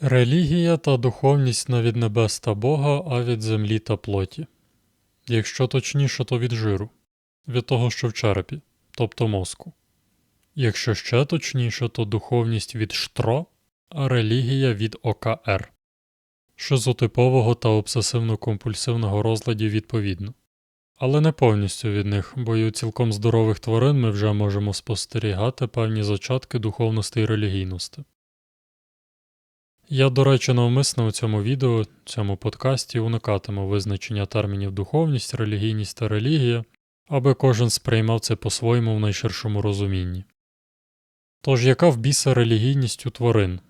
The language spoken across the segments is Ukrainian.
Релігія та духовність не від небес та Бога, а від землі та плоті. Якщо точніше, то від жиру, від того, що в черепі, тобто мозку. Якщо ще точніше, то духовність від штро, а релігія від ОКР, шизотипового та обсесивно-компульсивного розладів відповідно. Але не повністю від них, бо й у цілком здорових тварин ми вже можемо спостерігати певні зачатки духовності і релігійності. Я, до речі, навмисно у цьому відео, цьому подкасті уникатиму визначення термінів духовність, релігійність та релігія, аби кожен сприймав це по-своєму в найширшому розумінні. Тож, яка в біса релігійність у тварин?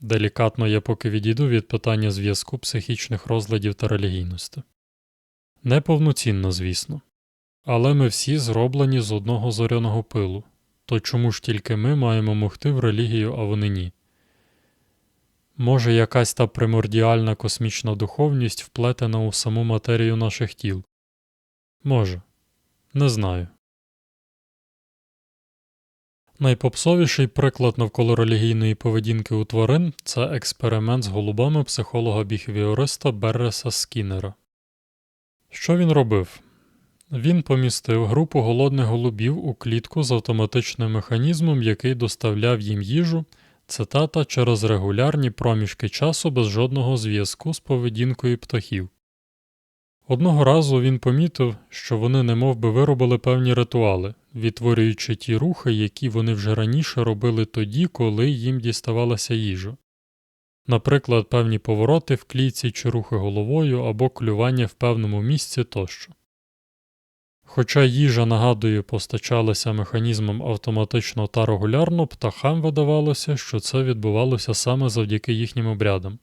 Делікатно я поки відійду від питання зв'язку психічних розладів та релігійності. Неповноцінно, звісно. Але ми всі зроблені з одного зоряного пилу, то чому ж тільки ми маємо могти в релігію, а вони ні? Може, якась та примордіальна космічна духовність вплетена у саму матерію наших тіл? Може, не знаю. Найпопсовіший приклад навколо релігійної поведінки у тварин це експеримент з голубами психолога-біхевіориста Берреса Скіннера. Що він робив? Він помістив групу голодних голубів у клітку з автоматичним механізмом, який доставляв їм їжу, цитата через регулярні проміжки часу без жодного зв'язку з поведінкою птахів. Одного разу він помітив, що вони немовби виробили певні ритуали, відтворюючи ті рухи, які вони вже раніше робили тоді, коли їм діставалася їжа. Наприклад, певні повороти в клітці чи рухи головою або клювання в певному місці тощо. Хоча їжа, нагадую, постачалася механізмом автоматично та регулярно, птахам видавалося, що це відбувалося саме завдяки їхнім обрядам.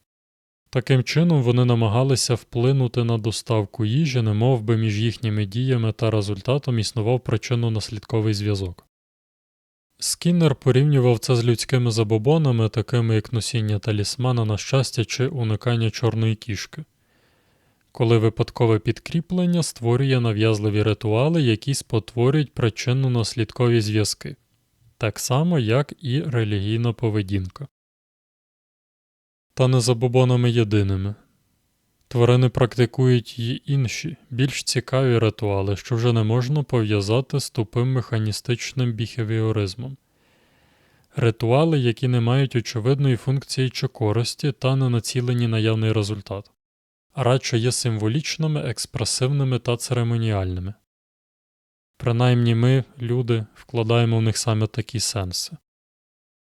Таким чином вони намагалися вплинути на доставку їжі, немов би між їхніми діями та результатом існував причинно-наслідковий зв'язок. Скіннер порівнював це з людськими забобонами, такими як носіння талісмана на щастя чи уникання чорної кішки, коли випадкове підкріплення створює нав'язливі ритуали, які спотворюють причинно-наслідкові зв'язки, так само як і релігійна поведінка. Та не забобонами єдиними. Тварини практикують й інші, більш цікаві ритуали, що вже не можна пов'язати з тупим механістичним біхевіоризмом. Ритуали, які не мають очевидної функції чи користі та не націлені на явний результат, радше є символічними, експресивними та церемоніальними. Принаймні ми, люди, вкладаємо в них саме такі сенси.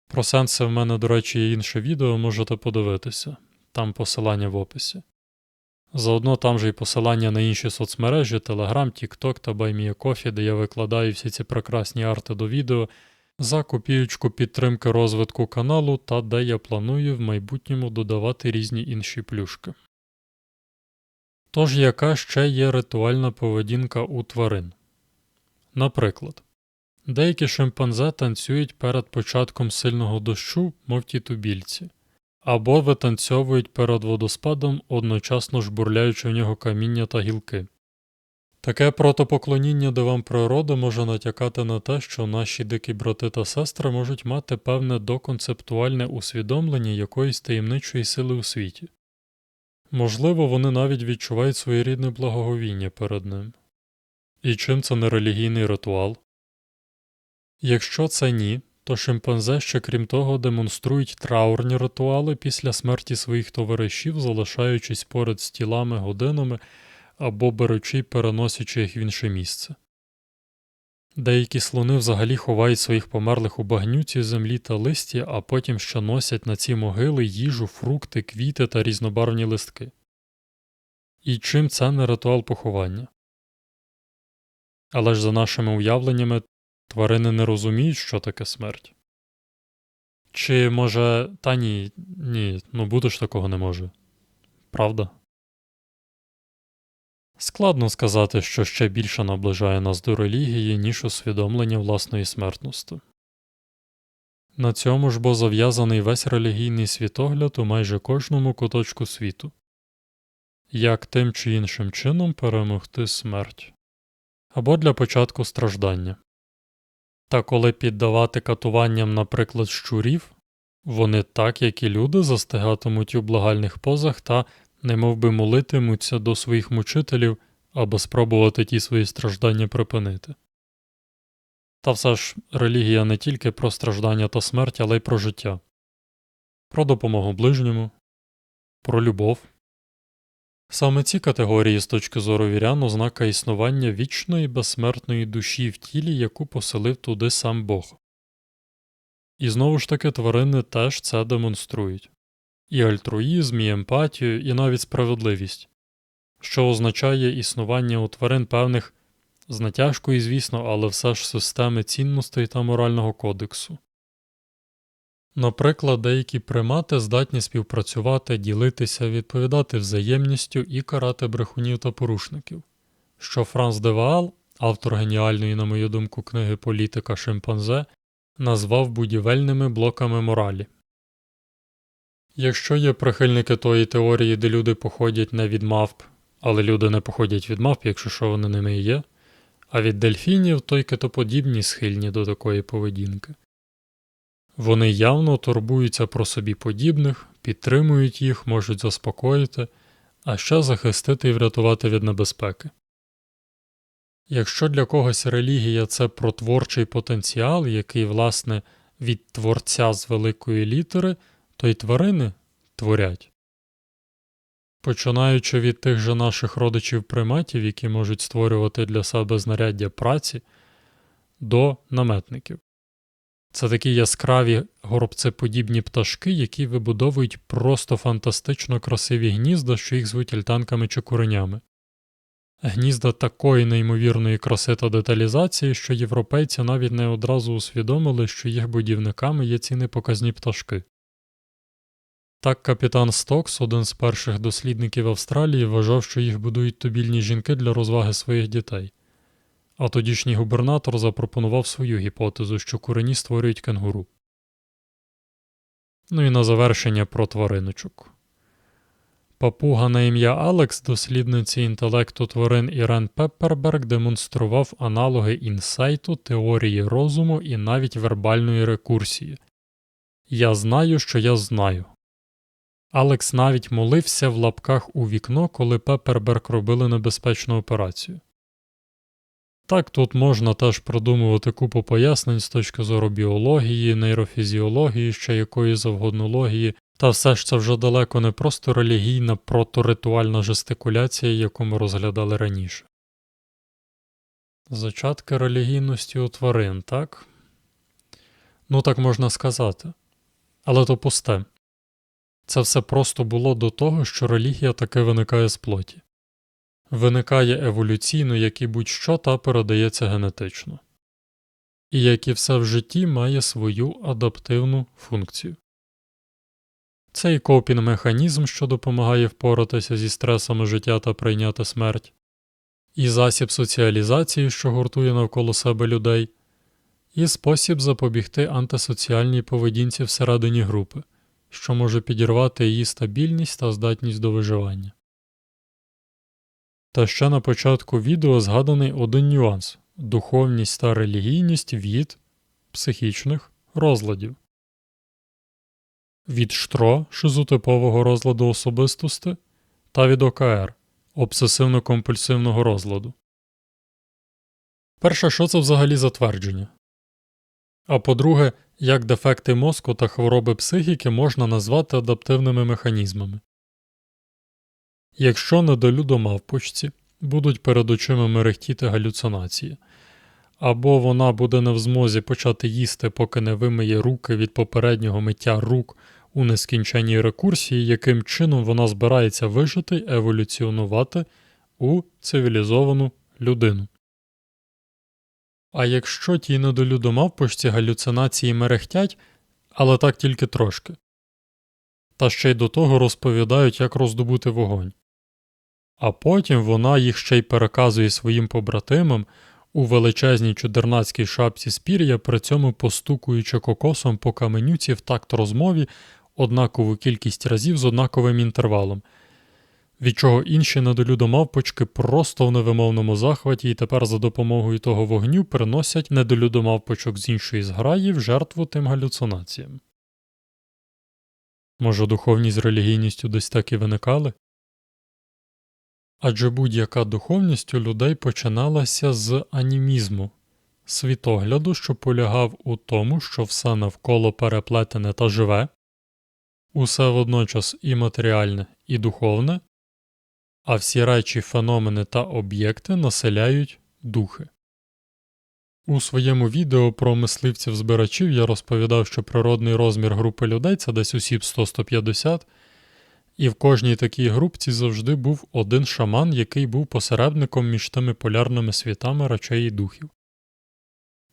Про сенси в мене, до речі, є інше відео, можете подивитися, там посилання в описі. Заодно там же й посилання на інші соцмережі, Telegram, TikTok та BuyMeACoffee, де я викладаю всі ці прекрасні арти до відео за копіючку підтримки розвитку каналу та де я планую в майбутньому додавати різні інші плюшки. Тож, яка ще є ритуальна поведінка у тварин? Наприклад, деякі шимпанзе танцюють перед початком сильного дощу, мов тітубільці або витанцьовують перед водоспадом, одночасно жбурляючи в нього каміння та гілки. Таке протопоклоніння дивам природи може натякати на те, що наші дикі брати та сестри можуть мати певне доконцептуальне усвідомлення якоїсь таємничої сили у світі. Можливо, вони навіть відчувають своєрідне благоговіння перед ним. І чим це не релігійний ритуал? Якщо це ні, то шимпанзе ще крім того демонструють траурні ритуали після смерті своїх товаришів, залишаючись поряд з тілами годинами або беручи переносячи їх в інше місце. Деякі слони взагалі ховають своїх померлих у багнюці землі та листі, а потім ще носять на ці могили їжу, фрукти, квіти та різнобарвні листки. І чим це не ритуал поховання? Але ж за нашими уявленнями Тварини не розуміють, що таке смерть. Чи може. Та ні, ні, ну ж такого не може. Правда? Складно сказати, що ще більше наближає нас до релігії, ніж усвідомлення власної смертності. На цьому ж бо зав'язаний весь релігійний світогляд у майже кожному куточку світу як тим чи іншим чином перемогти смерть або для початку страждання. Та коли піддавати катуванням, наприклад, щурів, Вони так, як і люди, застигатимуть у благальних позах та немовби молитимуться до своїх мучителів, аби спробувати ті свої страждання припинити. Та все ж релігія не тільки про страждання та смерть, але й про життя, про допомогу ближньому, про любов. Саме ці категорії з точки зору вірян ознака існування вічної безсмертної душі в тілі, яку поселив туди сам Бог. І знову ж таки тварини теж це демонструють і альтруїзм, і емпатію, і навіть справедливість, що означає існування у тварин певних з натяжкою, звісно, але все ж системи цінностей та морального кодексу. Наприклад, деякі примати здатні співпрацювати, ділитися, відповідати взаємністю і карати брехунів та порушників, що Франс де Ваал, автор геніальної, на мою думку, книги Політика шимпанзе, назвав будівельними блоками моралі. Якщо є прихильники тої теорії, де люди походять не від мавп, але люди не походять від мавп, якщо що вони ними є, а від дельфінів, то й китоподібні схильні до такої поведінки. Вони явно турбуються про собі подібних, підтримують їх, можуть заспокоїти, а ще захистити і врятувати від небезпеки. Якщо для когось релігія це про творчий потенціал, який, власне, від творця з великої літери, то й тварини творять. Починаючи від тих же наших родичів приматів, які можуть створювати для себе знаряддя праці, до наметників. Це такі яскраві горобцеподібні пташки, які вибудовують просто фантастично красиві гнізда, що їх звуть альтанками чи куренями. Гнізда такої неймовірної краси та деталізації, що європейці навіть не одразу усвідомили, що їх будівниками є ці непоказні пташки. Так капітан Стокс, один з перших дослідників Австралії, вважав, що їх будують тубільні жінки для розваги своїх дітей. А тодішній губернатор запропонував свою гіпотезу, що курені створюють кенгуру. Ну і на завершення про твариночок. Папуга на ім'я Алекс, дослідниці інтелекту тварин Ірен Пепперберг, демонстрував аналоги інсайту, теорії розуму і навіть вербальної рекурсії. Я знаю, що я знаю. Алекс навіть молився в лапках у вікно, коли Пепперберг робили небезпечну операцію. Так, тут можна теж продумувати купу пояснень з точки зору біології, нейрофізіології, ще якої завгодно логії, та все ж це вже далеко не просто релігійна проторитуальна жестикуляція, яку ми розглядали раніше. Зачатки релігійності у тварин, так? Ну так можна сказати. Але то пусте. Це все просто було до того, що релігія таки виникає з плоті. Виникає еволюційно, як і будь-що, та передається генетично. І як і все в житті має свою адаптивну функцію. Цей копінг механізм, що допомагає впоратися зі стресами життя та прийняти смерть, і засіб соціалізації, що гуртує навколо себе людей, і спосіб запобігти антисоціальній поведінці всередині групи, що може підірвати її стабільність та здатність до виживання. Та ще на початку відео згаданий один нюанс духовність та релігійність від психічних розладів. Від штро шизотипового розладу особистості та від ОКР обсесивно-компульсивного розладу. Перше, що це взагалі затвердження? А по-друге, як дефекти мозку та хвороби психіки можна назвати адаптивними механізмами. Якщо недолюдомавпочці будуть перед очима мерехтіти галюцинації, або вона буде не в змозі почати їсти, поки не вимиє руки від попереднього миття рук у нескінченній рекурсії, яким чином вона збирається вижити еволюціонувати у цивілізовану людину. А якщо ті недолюдомавпочці галюцинації мерехтять, але так тільки трошки, та ще й до того розповідають, як роздобути вогонь. А потім вона їх ще й переказує своїм побратимам у величезній чудернацькій шапці спір'я, при цьому постукуючи кокосом по каменюці в такт розмові однакову кількість разів з однаковим інтервалом, від чого інші недолюдомавпочки просто в невимовному захваті і тепер за допомогою того вогню приносять недолюдомавпочок з іншої зграї в жертву тим галюцинаціям. Може, духовність з релігійністю десь так і виникали? Адже будь-яка духовність у людей починалася з анімізму, світогляду, що полягав у тому, що все навколо переплетене та живе, усе водночас і матеріальне, і духовне, а всі речі, феномени та об'єкти населяють духи. У своєму відео про мисливців-збирачів я розповідав, що природний розмір групи людей це десь осіб 100-150, і в кожній такій групці завжди був один шаман, який був посередником між тими полярними світами речей і духів.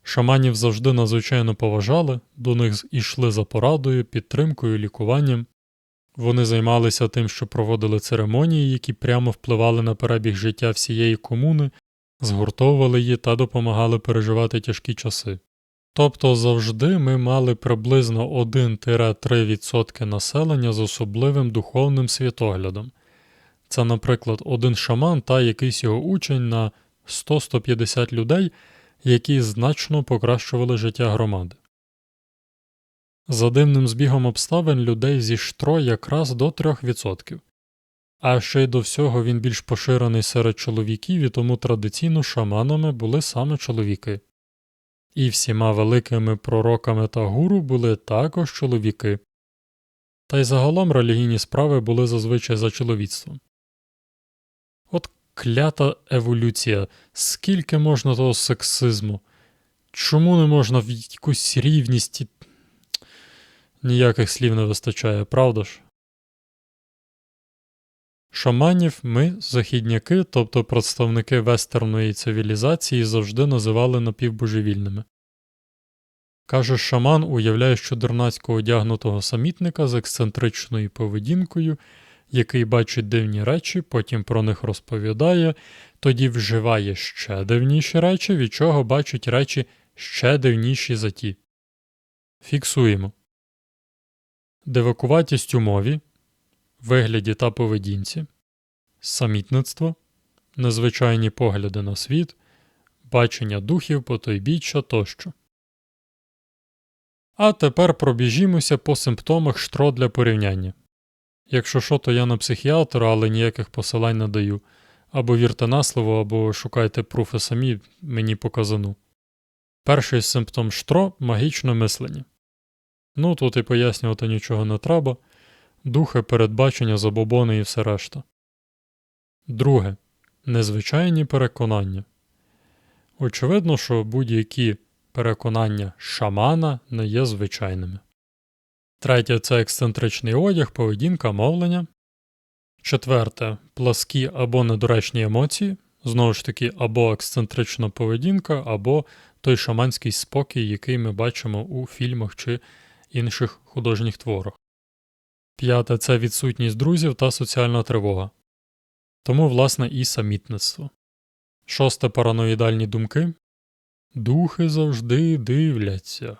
Шаманів завжди надзвичайно поважали, до них йшли за порадою, підтримкою, лікуванням. Вони займалися тим, що проводили церемонії, які прямо впливали на перебіг життя всієї комуни, згуртовували її та допомагали переживати тяжкі часи. Тобто завжди ми мали приблизно 1-3% населення з особливим духовним світоглядом. Це, наприклад, один шаман та якийсь його учень на 100-150 людей, які значно покращували життя громади. За дивним збігом обставин людей зі штро якраз до 3%. А ще й до всього він більш поширений серед чоловіків і тому традиційно шаманами були саме чоловіки. І всіма великими пророками та гуру були також чоловіки. Та й загалом релігійні справи були зазвичай за чоловіцтвом. От клята еволюція, скільки можна того сексизму? Чому не можна в якусь рівність? Ніяких слів не вистачає, правда ж? Шаманів ми, західняки, тобто представники вестерної цивілізації, завжди називали напівбожевільними. Каже, шаман уявляє щодернацько одягнутого самітника з ексцентричною поведінкою, який бачить дивні речі, потім про них розповідає, тоді вживає ще дивніші речі, від чого бачить речі ще дивніші за ті. Фіксуємо. Дивакуватість у мові, вигляді та поведінці, самітництво, незвичайні погляди на світ, бачення духів, потойбіччя тощо. А тепер пробіжімося по симптомах штро для порівняння. Якщо що, то я не психіатр, але ніяких посилань не даю. Або вірте на слово, або шукайте пруфи самі, мені показану. Перший симптом штро магічне мислення. Ну тут і пояснювати нічого не треба. Духи, передбачення, забобони і все решта. Друге. Незвичайні переконання. Очевидно, що будь-які переконання шамана не є звичайними. Третє це ексцентричний одяг, поведінка, мовлення. Четверте пласкі або недоречні емоції. Знову ж таки, або ексцентрична поведінка, або той шаманський спокій, який ми бачимо у фільмах чи інших художніх творах. П'яте це відсутність друзів та соціальна тривога. Тому, власне, і самітництво. Шосте параноїдальні думки. Духи завжди дивляться.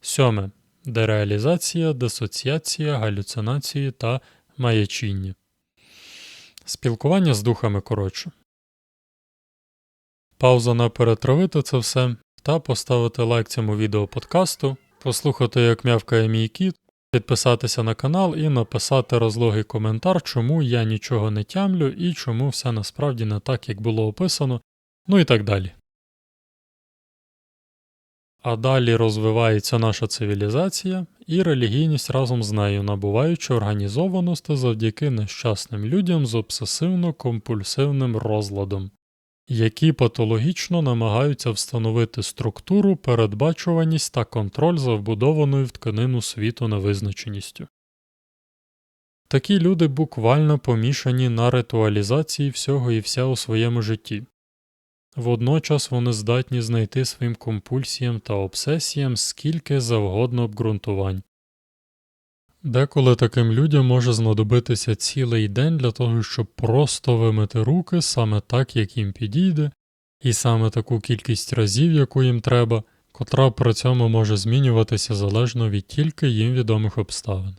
Сьоме дереалізація, дисоціація, галюцинації та маячіння. Спілкування з духами коротше. Пауза на перетравити це все та поставити лайк цьому відео подкасту, послухати, як м'явкає мій кіт, підписатися на канал і написати розлогий коментар, чому я нічого не тямлю і чому все насправді не так, як було описано, ну і так далі. А далі розвивається наша цивілізація і релігійність разом з нею, набуваючи організованості завдяки нещасним людям з обсесивно-компульсивним розладом, які патологічно намагаються встановити структуру, передбачуваність та контроль за вбудованою в тканину світу невизначеністю. Такі люди буквально помішані на ритуалізації всього і вся у своєму житті. Водночас вони здатні знайти своїм компульсіям та обсесіям скільки завгодно обґрунтувань. Деколи таким людям може знадобитися цілий день для того, щоб просто вимити руки саме так, як їм підійде, і саме таку кількість разів, яку їм треба, котра при цьому може змінюватися залежно від тільки їм відомих обставин.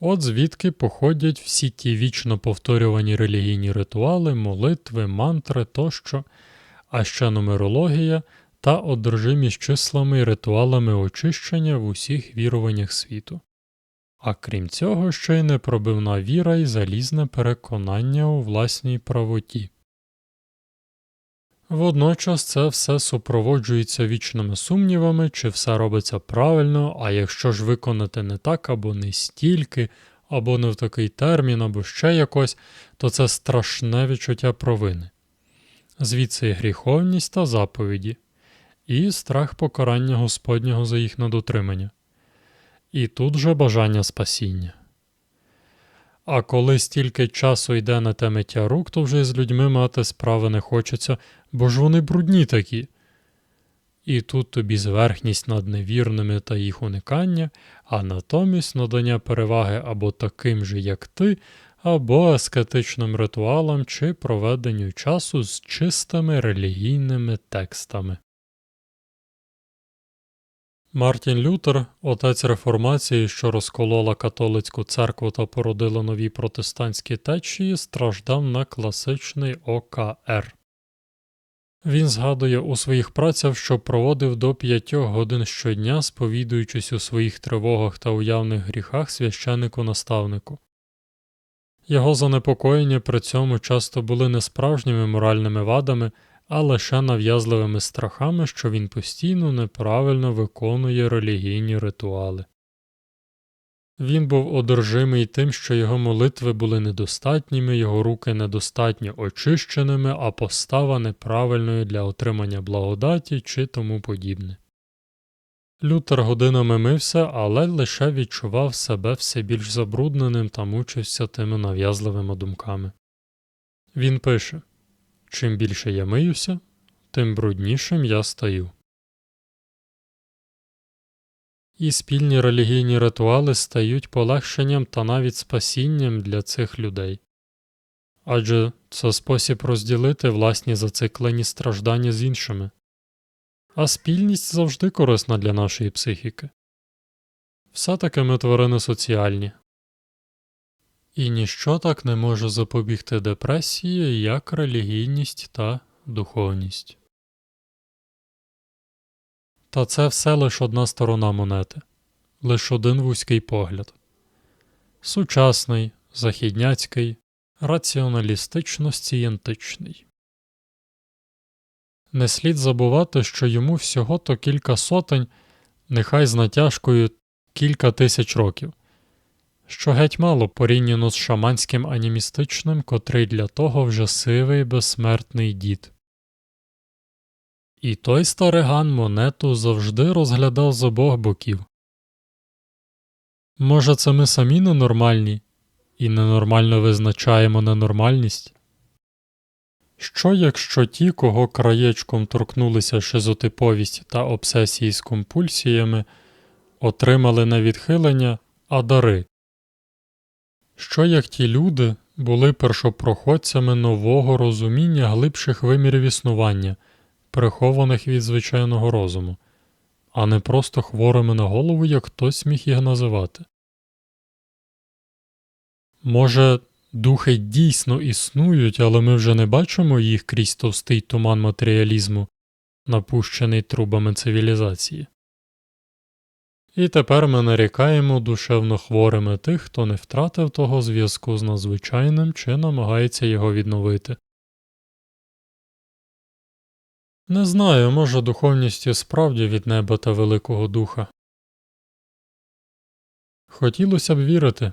От звідки походять всі ті вічно повторювані релігійні ритуали, молитви, мантри тощо, а ще нумерологія та одержимість числами і ритуалами очищення в усіх віруваннях світу. а крім цього, ще й непробивна віра і залізне переконання у власній правоті. Водночас це все супроводжується вічними сумнівами, чи все робиться правильно, а якщо ж виконати не так або не стільки, або не в такий термін, або ще якось, то це страшне відчуття провини. Звідси і гріховність та заповіді, і страх покарання Господнього за їх недотримання. І тут же бажання спасіння. А коли стільки часу йде на те миття рук, то вже з людьми мати справи не хочеться, бо ж вони брудні такі. І тут тобі зверхність над невірними та їх уникання, а натомість надання переваги або таким же, як ти, або аскетичним ритуалам чи проведенню часу з чистими релігійними текстами. Мартін Лютер, отець реформації, що розколола католицьку церкву та породила нові протестантські течії, страждав на класичний ОКР. Він згадує у своїх працях, що проводив до п'ятьох годин щодня, сповідуючись у своїх тривогах та уявних гріхах священику наставнику. Його занепокоєння при цьому часто були не справжніми моральними вадами, а лише нав'язливими страхами, що він постійно неправильно виконує релігійні ритуали. Він був одержимий тим, що його молитви були недостатніми, його руки недостатньо очищеними, а постава неправильною для отримання благодаті чи тому подібне. Лютер годинами мився, але лише відчував себе все більш забрудненим та мучився тими нав'язливими думками. Він пише Чим більше я миюся, тим бруднішим я стаю. І спільні релігійні ритуали стають полегшенням та навіть спасінням для цих людей. Адже це спосіб розділити власні зациклені страждання з іншими, а спільність завжди корисна для нашої психіки. Все таки ми тварини соціальні, і ніщо так не може запобігти депресії, як релігійність та духовність. Та це все лише одна сторона монети, лише один вузький погляд сучасний, західняцький, раціоналістично сцієнтичний. Не слід забувати, що йому всього то кілька сотень, нехай з натяжкою кілька тисяч років що геть мало порівняно з шаманським анімістичним, котрий для того вже сивий безсмертний дід. І той стариган монету завжди розглядав з обох боків. Може, це ми самі ненормальні і ненормально визначаємо ненормальність? Що якщо ті, кого краєчком торкнулися шизотиповість та обсесії з компульсіями, отримали не відхилення, а дари, що як ті люди були першопроходцями нового розуміння глибших вимірів існування, прихованих від звичайного розуму, а не просто хворими на голову, як хтось міг їх називати. Може, духи дійсно існують, але ми вже не бачимо їх крізь товстий туман матеріалізму, напущений трубами цивілізації. І тепер ми нарікаємо душевно хворими тих, хто не втратив того зв'язку з надзвичайним чи намагається його відновити. Не знаю, може, духовність і справді від неба та Великого Духа. Хотілося б вірити,